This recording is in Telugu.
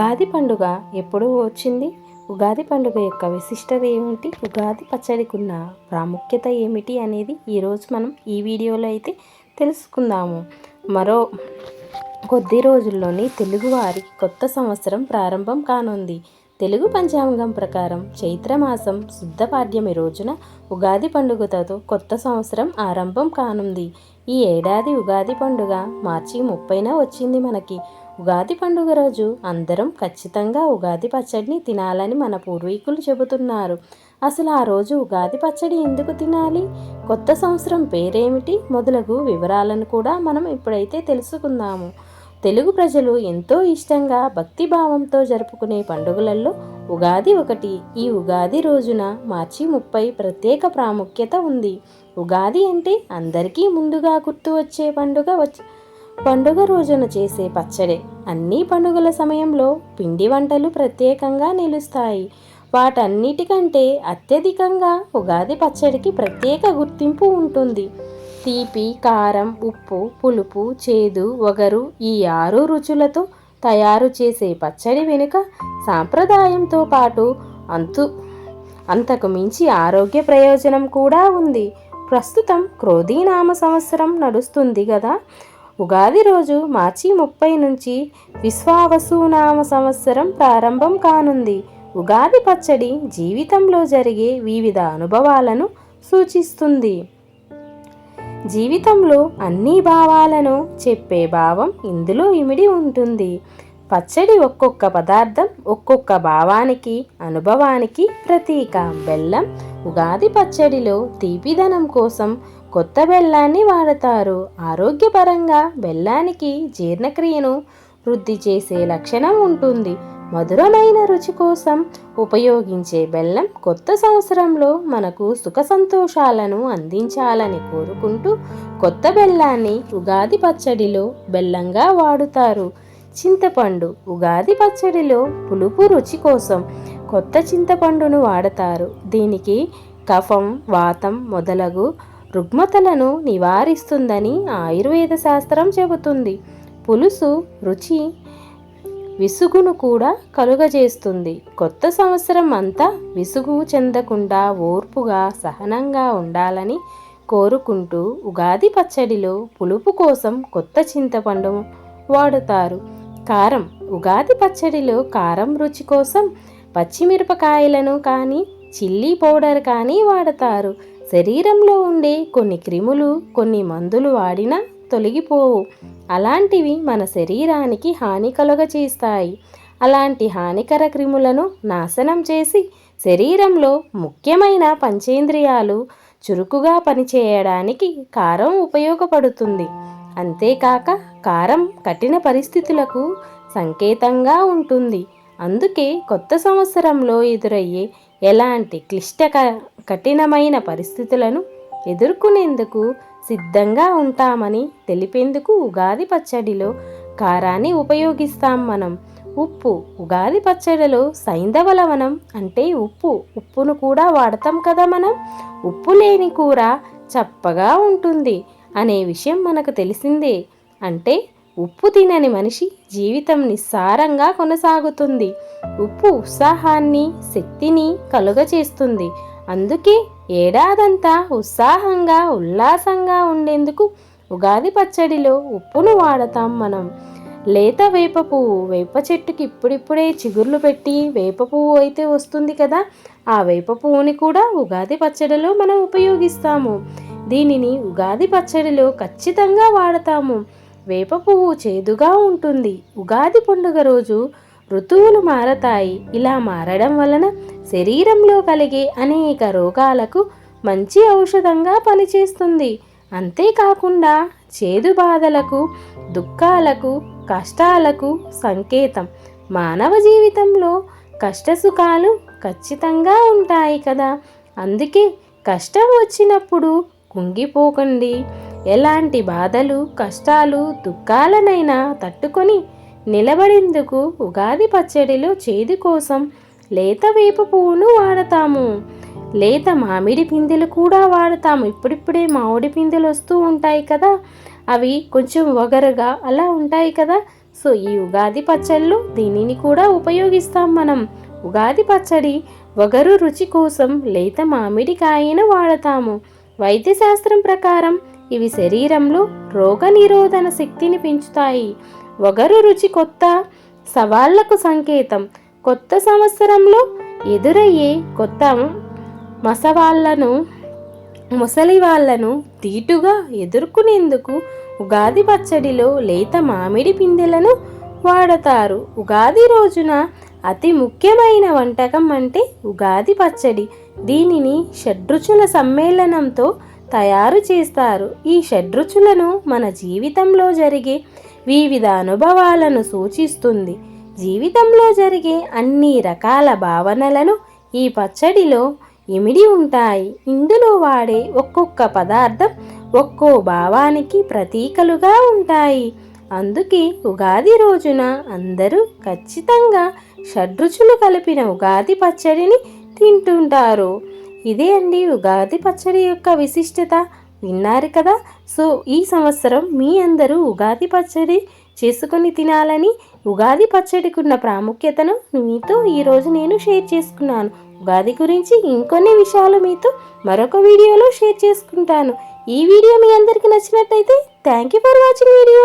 ఉగాది పండుగ ఎప్పుడు వచ్చింది. ఉగాది పండుగ యొక్క విశిష్టత ఏమిటి? ఉగాది పచ్చడికి ఉన్న ప్రాముఖ్యత ఏమిటి అనేది ఈరోజు మనం ఈ వీడియోలో అయితే తెలుసుకుందాము. మరో కొద్ది రోజుల్లోని తెలుగువారికి కొత్త సంవత్సరం ప్రారంభం కానుంది. తెలుగు పంచాంగం ప్రకారం చైత్రమాసం శుద్ధ పాడ్యమి రోజున ఉగాది పండుగతో కొత్త సంవత్సరం ఆరంభం కానుంది. ఈ ఏడాది ఉగాది పండుగ మార్చి ముప్పైన వచ్చింది మనకి. ఉగాది పండుగ రోజు అందరం ఖచ్చితంగా ఉగాది పచ్చడిని తినాలని మన పూర్వీకులు చెబుతున్నారు. అసలు ఆ రోజు ఉగాది పచ్చడి ఎందుకు తినాలి? కొత్త సంవత్సరం పేరేమిటి? మొదలగు వివరాలను కూడా మనం ఇప్పుడైతే తెలుసుకుందాము. తెలుగు ప్రజలు ఎంతో ఇష్టంగా భక్తిభావంతో జరుపుకునే పండుగలలో ఉగాది ఒకటి. ఈ ఉగాది రోజున మార్చి ముప్పై ప్రత్యేక ప్రాముఖ్యత ఉంది. ఉగాది అంటే అందరికీ ముందుగా గుర్తు వచ్చే పండుగ వచ్చ పండుగ రోజున చేసే పచ్చడే. అన్ని పండుగల సమయంలో పిండి వంటలు ప్రత్యేకంగా నిలుస్తాయి. వాటన్నిటికంటే అత్యధికంగా ఉగాది పచ్చడికి ప్రత్యేక గుర్తింపు ఉంటుంది. తీపి కారం ఉప్పు పులుపు చేదు వగరు ఈ ఆరు రుచులతో తయారు చేసే పచ్చడి వెనుక సాంప్రదాయంతో పాటు అంతు అంతకు మించి ఆరోగ్య ప్రయోజనం కూడా ఉంది. ప్రస్తుతం క్రోధీనామ సంవత్సరం నడుస్తుంది కదా ఉగాది రోజు మార్చి ముప్పై నుంచి విశ్వావసునామ సంవత్సరం ప్రారంభం కానుంది. ఉగాది పచ్చడి జీవితంలో జరిగే వివిధ అనుభవాలను సూచిస్తుంది. జీవితంలో అన్ని భావాలను చెప్పే భావం ఇందులో ఇమిడి ఉంటుంది. పచ్చడి ఒక్కొక్క పదార్థం ఒక్కొక్క భావానికి అనుభవానికి ప్రతీక. బెల్లం ఉగాది పచ్చడిలో తీపిదనం కోసం కొత్త బెల్లాన్ని వాడతారు. ఆరోగ్యపరంగా బెల్లానికి జీర్ణక్రియను వృద్ధి చేసే లక్షణం ఉంటుంది. మధురమైన రుచి కోసం ఉపయోగించే బెల్లం కొత్త సంవత్సరంలో మనకు సుఖ సంతోషాలను అందించాలని కోరుకుంటూ కొత్త బెల్లాన్ని ఉగాది పచ్చడిలో బెల్లంగా వాడుతారు. చింతపండు ఉగాది పచ్చడిలో పులుపు రుచి కోసం కొత్త చింతపండును వాడతారు. దీనికి కఫం వాతం మొదలగు రుగ్మతలను నివారిస్తుందని ఆయుర్వేద శాస్త్రం చెబుతుంది. పులుసు రుచి విసుగును కూడా కలుగజేస్తుంది. కొత్త సంవత్సరం అంతా విసుగు చెందకుండా ఓర్పుగా సహనంగా ఉండాలని కోరుకుంటూ ఉగాది పచ్చడిలో పులుపు కోసం కొత్త చింతపండు వాడుతారు. కారం ఉగాది పచ్చడిలో కారం రుచి కోసం పచ్చిమిరపకాయలను కానీ చిల్లీ పౌడర్ కానీ వాడతారు. శరీరంలో ఉండే కొన్ని క్రిములు కొన్ని మందులు వాడినా తొలగిపోవు. అలాంటివి మన శరీరానికి హాని కలుగచేస్తాయి అలాంటి హానికర క్రిములను నాశనం చేసి శరీరంలో ముఖ్యమైన పంచేంద్రియాలు చురుకుగా పనిచేయడానికి కారం ఉపయోగపడుతుంది. అంతేకాక కారం కఠిన పరిస్థితులకు సంకేతంగా ఉంటుంది. అందుకే కొత్త సంవత్సరంలో ఎదురయ్యే ఎలాంటి క్లిష్ట కఠినమైన పరిస్థితులను ఎదుర్కొనేందుకు సిద్ధంగా ఉంటామని తెలిపేందుకు ఉగాది పచ్చడిలో కారాన్ని ఉపయోగిస్తాం మనం. ఉప్పు ఉగాది పచ్చడిలో సైంధవ లవణం అంటే ఉప్పు. ఉప్పును కూడా వాడతాం కదా మనం? ఉప్పు లేని కూర చప్పగా ఉంటుంది అనే విషయం మనకు తెలిసిందే. అంటే ఉప్పు తినని మనిషి జీవితం నిస్సారంగా కొనసాగుతుంది. ఉప్పు ఉత్సాహాన్ని శక్తిని కలుగచేస్తుంది. అందుకే ఏడాదంతా ఉత్సాహంగా ఉల్లాసంగా ఉండేందుకు ఉగాది పచ్చడిలో ఉప్పును వాడతాం మనం. లేత వేప పువ్వు వేప చెట్టుకి ఇప్పుడిప్పుడే చిగుర్లు పెట్టి వేప పువ్వు అయితే వస్తుంది కదా ఆ వేప పువ్వుని కూడా ఉగాది పచ్చడిలో మనం ఉపయోగిస్తాము. దీనిని ఉగాది పచ్చడిలో ఖచ్చితంగా వాడతాము. వేప పువ్వు చేదుగా ఉంటుంది. ఉగాది పండుగ రోజు ఋతువులు మారతాయి. ఇలా మారడం వలన శరీరంలో కలిగే అనేక రోగాలకు మంచి ఔషధంగా పనిచేస్తుంది. అంతేకాకుండా చేదు బాధలకు దుఃఖాలకు కష్టాలకు సంకేతం. మానవ జీవితంలో కష్టసుఖాలు ఖచ్చితంగా ఉంటాయి కదా. అందుకే కష్టం వచ్చినప్పుడు కుంగిపోకండి. ఎలాంటి బాధలు కష్టాలు దుఃఖాలనైనా తట్టుకొని నిలబడేందుకు ఉగాది పచ్చడిలో చేదు కోసం లేత వేప పువ్వును వాడతాము. లేత మామిడి పిందెలు కూడా వాడతాము. ఇప్పుడిప్పుడే మామిడి పిందెలు వస్తూ ఉంటాయి కదా. అవి కొంచెం వగరగా అలా ఉంటాయి కదా. సో ఈ ఉగాది పచ్చళ్ళు దీనిని కూడా ఉపయోగిస్తాం మనం. ఉగాది పచ్చడి వగరు రుచి కోసం లేత మామిడికాయను వాడతాము. వైద్యశాస్త్రం ప్రకారం ఇవి శరీరంలో రోగ నిరోధన శక్తిని పెంచుతాయి. వగరు రుచి కొత్త సవాళ్ళకు సంకేతం. కొత్త సంవత్సరంలో ఎదురయ్యే కొత్త మసవాళ్ళను ముసలి వాళ్ళను తీటుగా ఎదుర్కొనేందుకు ఉగాది పచ్చడిలో లేత మామిడి పిందెలను వాడతారు. ఉగాది రోజున అతి ముఖ్యమైన వంటకం అంటే ఉగాది పచ్చడి. దీనిని షడ్రుచుల సమ్మేళనంతో తయారు చేస్తారు. ఈ షడ్రుచులను మన జీవితంలో జరిగే వివిధ అనుభవాలను సూచిస్తుంది. జీవితంలో జరిగే అన్ని రకాల భావనలను ఈ పచ్చడిలో ఇమిడి ఉంటాయి. ఇందులో వాడే ఒక్కొక్క పదార్థం ఒక్కో భావానికి ప్రతీకలుగా ఉంటాయి. అందుకే ఉగాది రోజున అందరూ ఖచ్చితంగా షడ్రుచులు కలిపిన ఉగాది పచ్చడిని తింటుంటారు. ఇదే అండి ఉగాది పచ్చడి యొక్క విశిష్టత. విన్నారు కదా? సో ఈ సంవత్సరం మీ అందరూ ఉగాది పచ్చడి చేసుకొని తినాలని ఉగాది పచ్చడికి ఉన్న ప్రాముఖ్యతను మీతో ఈరోజు నేను షేర్ చేసుకున్నాను. ఉగాది గురించి ఇంకొన్ని విషయాలు మీతో మరొక వీడియోలో షేర్ చేసుకుంటాను. ఈ వీడియో మీ అందరికీ నచ్చినట్టయితే thank you for watching video.